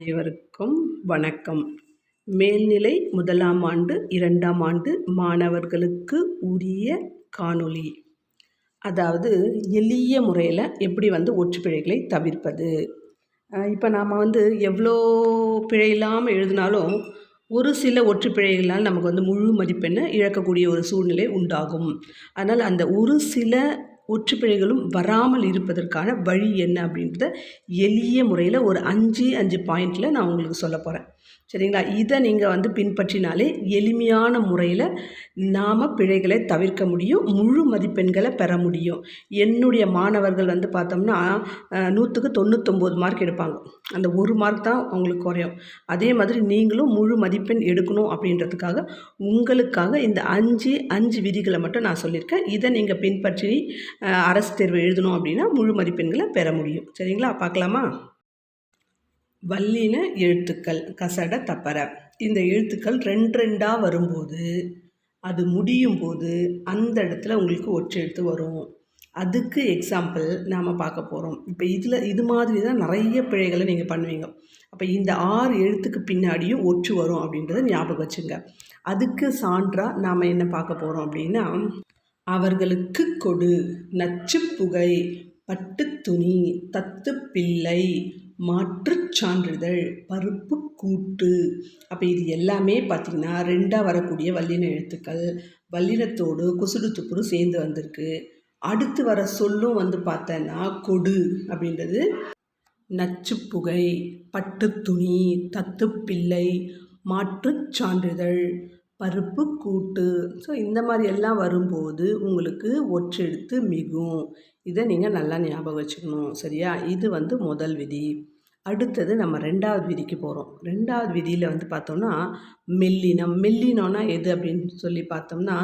அனைவருக்கும் வணக்கம். மேல்நிலை முதலாம் ஆண்டு இரண்டாம் ஆண்டு மாணவர்களுக்கு உரிய காணொளி. அதாவது எளிய முறையில் எப்படி வந்து ஒற்றுப்பிழைகளை தவிர்ப்பது. இப்போ நாம் வந்து எவ்வளோ பிழை இல்லாமல் எழுதினாலும் ஒரு சில ஒற்றுப்பிழைகளால் நமக்கு வந்து முழு மதிப்பெண்ணை இழக்கக்கூடிய ஒரு சூழ்நிலை உண்டாகும். அதனால் அந்த ஒரு சில ஒற்றுப்பிழைகளும் வராமல் இருப்பதற்கான வழி என்ன அப்படின்றத எளிய முறையில் ஒரு அஞ்சு அஞ்சு பாயிண்டில் நான் உங்களுக்கு சொல்ல போகிறேன் சரிங்களா? இதை நீங்கள் வந்து பின்பற்றினாலே எளிமையான முறையில் நாம் பிழைகளை தவிர்க்க முடியும் முழு மதிப்பெண்களை பெற முடியும். என்னுடைய மாணவர்கள் வந்து பார்த்தோம்னா நூற்றுக்கு தொண்ணூத்தொம்பது மார்க் எடுப்பாங்க. அந்த ஒரு மார்க் தான் அவங்களுக்கு குறையும். அதே மாதிரி நீங்களும் முழு மதிப்பெண் எடுக்கணும் அப்படின்றதுக்காக உங்களுக்காக இந்த அஞ்சு அஞ்சு விதிகளை மட்டும் நான் சொல்லியிருக்கேன். இதை நீங்கள் பின்பற்றி அரசு தேர்வு எழுதணும் அப்படின்னா முழு மதிப்பெண்களை பெற முடியும். சரிங்களா? பார்க்கலாமா? வல்லின எழுத்துக்கள் கசட தப்பர இந்த எழுத்துக்கள் ரெண்டு ரெண்டாக வரும்போது அது முடியும் போது அந்த இடத்துல உங்களுக்கு ஒற்றெழுத்து வரும். அதுக்கு எக்ஸாம்பிள் நாம் பார்க்க போகிறோம் இப்போ இதில் இது மாதிரி தான் நிறைய பிழைகளை நீங்கள் பண்ணுவீங்க. அப்போ இந்த ஆறு எழுத்துக்கு பின்னாடியும் ஒற்று வரும் அப்படின்றத ஞாபகம் வச்சுங்க. அதுக்கு சான்றாக நாம் என்ன பார்க்க போகிறோம் அப்படின்னா அவர்களுக்கு கொடு. நச்சு புகை பட்டுத்துணி தத்துப்பிள்ளை மாற்றுச் சான்றிதழ் பருப்பு கூட்டு. அப்போ இது எல்லாமே பார்த்திங்கன்னா ரெண்டாக வரக்கூடிய வல்லின எழுத்துக்கள். வல்லினத்தோடு குசுடு துப்புரு சேர்ந்து வந்திருக்கு. அடுத்து வர சொல்லும் வந்து பார்த்தேன்னா கொடு அப்படின்றது. நச்சுப்புகை பட்டுத்துணி தத்துப்பிள்ளை மாற்றுச் சான்றிதழ் பருப்பு கூட்டு. ஸோ இந்த மாதிரி எல்லாம் வரும்போது உங்களுக்கு ஒற்றெழுத்து மிகும். இதை நீங்கள் நல்லா ஞாபகம் வச்சுக்கணும். சரியா? இது வந்து முதல் விதி. அடுத்தது நம்ம ரெண்டாவது விதிக்கு போகிறோம் ரெண்டாவது விதியில் வந்து பார்த்தோம்னா மெல்லினம். மெல்லினம்னா எது அப்படின்னு சொல்லி பார்த்தோம்னா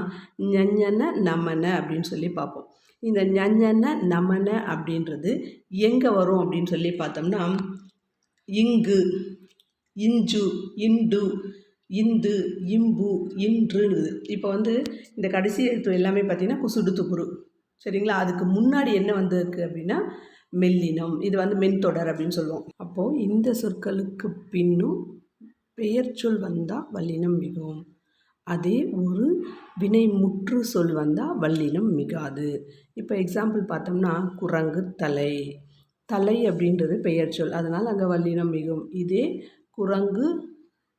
ஞஞ்சன நமன அப்படின்னு சொல்லி பார்ப்போம். இந்த ஞஞ்சன நமன அப்படின்றது எங்கே வரும் அப்படின்னு சொல்லி பார்த்தோம்னா இங்கு இஞ்சு இண்டு இந்து இம்பு இன்றுன்னு இப்போ வந்து இந்த கடைசி எழுத்து எல்லாமே பார்த்திங்கன்னா குசுடு துப்புரு சரிங்களா? அதுக்கு முன்னாடி என்ன வந்திருக்கு அப்படின்னா மெல்லினம். இது வந்து மென்தொடர் அப்படின்னு சொல்லுவோம். அப்போது இந்த சொற்களுக்கு பின்னும் பெயர் சொல் வந்தால் வல்லினம் மிகவும் அதே ஒரு வினை முற்று சொல் வந்தால் வல்லினம் மிகாது. இப்போ எக்ஸாம்பிள் பார்த்தோம்னா குரங்கு தலை. தலை அப்படின்றது பெயர் சொல். அதனால் அங்கே வல்லினம் மிகும். இதே குரங்கு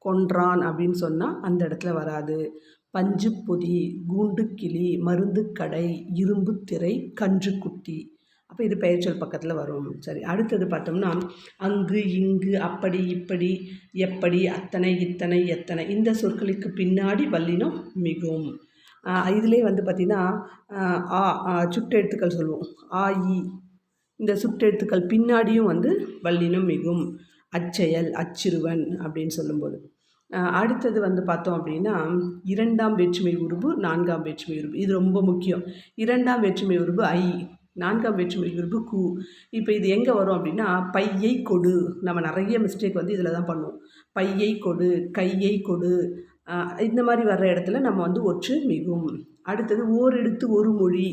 கொன்றான் அப்படின்னு சொன்னால் அந்த இடத்துல வராது. பஞ்சு பொதி கூண்டு கிளி மருந்து கடை இரும்பு திரை கன்றுக்குட்டி அப்போ இது பெயர்ச்சொல் பக்கத்தில் வரும். சரி அடுத்தது பார்த்தோம்னா அங்கு இங்கு அப்படி இப்படி எப்படி அத்தனை இத்தனை எத்தனை. இந்த சொற்களுக்கு பின்னாடி வல்லினம் மிகும். இதிலே வந்து பார்த்திங்கன்னா ஆ சுட்டெழுத்துக்கள் சொல்லுவோம். ஆ இ. இந்த சுட்டெழுத்துக்கள் பின்னாடியும் வந்து வல்லினம் மிகும். அச்செயல் அச்சிறுவன் அப்படின்னு சொல்லும்போது. அடுத்தது வந்து பார்த்தோம் அப்படின்னா இரண்டாம் வேற்றுமை உருபு நான்காம் வேற்றுமை உருபு. இது ரொம்ப முக்கியம். இரண்டாம் வேற்றுமை உருபு ஐ நான்காம் வேற்றுமை உருபு கு. இப்போ இது எங்கே வரும் அப்படின்னா பையை கொடு. நம்ம நிறைய மிஸ்டேக் வந்து இதில் தான் பண்ணுவோம். பையை கொடு கையை கொடு. இந்த மாதிரி வர்ற இடத்துல நம்ம வந்து ஒற்று மிகும். அடுத்தது ஓரெழுத்து ஒரு மொழி.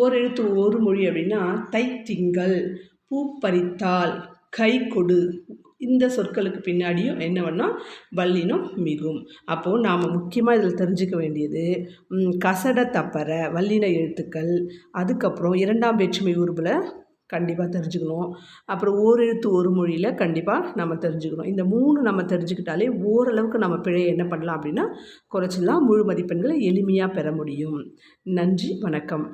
ஓரெழுத்து ஒரு மொழி அப்படின்னா தை திங்கள் பூ பறித்தால் கை கொடு. இந்த சொற்களுக்கு பின்னாடியும் என்ன பண்ணோம் வல்லினம் மிகும். அப்போது நாம் முக்கியமாக இதில் தெரிஞ்சுக்க வேண்டியது கசட தப்பற வல்லின எழுத்துக்கள் அதுக்கப்புறம் இரண்டாம் வேற்றுமை உருபில் கண்டிப்பாக தெரிஞ்சுக்கணும். அப்புறம் ஓரெழுத்து ஒரு மொழியில் கண்டிப்பாக நம்ம தெரிஞ்சுக்கணும். இந்த மூணு நம்ம தெரிஞ்சுக்கிட்டாலே ஓரளவுக்கு நம்ம பிழையை என்ன பண்ணலாம் அப்படின்னா குறைச்சிடலாம். முழு மதிப்பெண்களை எளிமையாக பெற முடியும். நன்றி வணக்கம்.